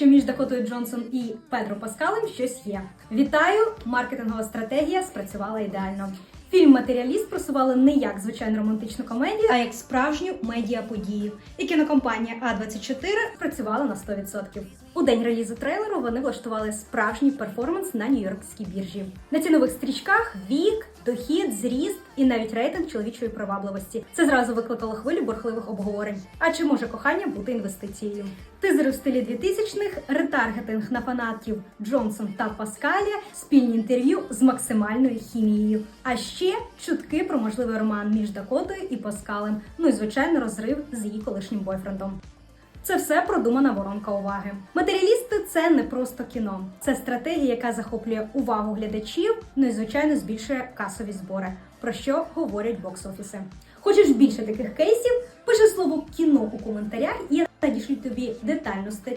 що між Дакотою Джонсон і Педро Паскалем щось є. Вітаю! Маркетингова стратегія спрацювала ідеально. Фільм Матеріаліст просували не як звичайну романтичну комедію, а як справжню медіаподію. І кінокомпанія А24 працювала на 100%. У день релізу трейлеру вони влаштували справжній перформанс на Нью-Йоркській біржі. На цінових стрічках вік, дохід, зріст і навіть рейтинг чоловічої привабливості. Це зразу викликало хвилю бурхливих обговорень. А чи може кохання бути інвестицією? Тизери в стилі 2000-х, ретаргетинг на фанатів Джонсон та Паскаля, спільні інтерв'ю з максимальною хімією. А ще чутки про можливий роман між Дакотою і Паскалем. Ну і звичайно, розрив з її колишнім бойфрендом. Це все продумана воронка уваги. Матеріалісти це не просто кіно, це стратегія, яка захоплює увагу глядачів, ну і звичайно збільшує касові збори, про що говорять бокс-офіси. Хочеш більше таких кейсів? Пиши слово кіно у коментарях, і я надішлю тобі детальну статтю.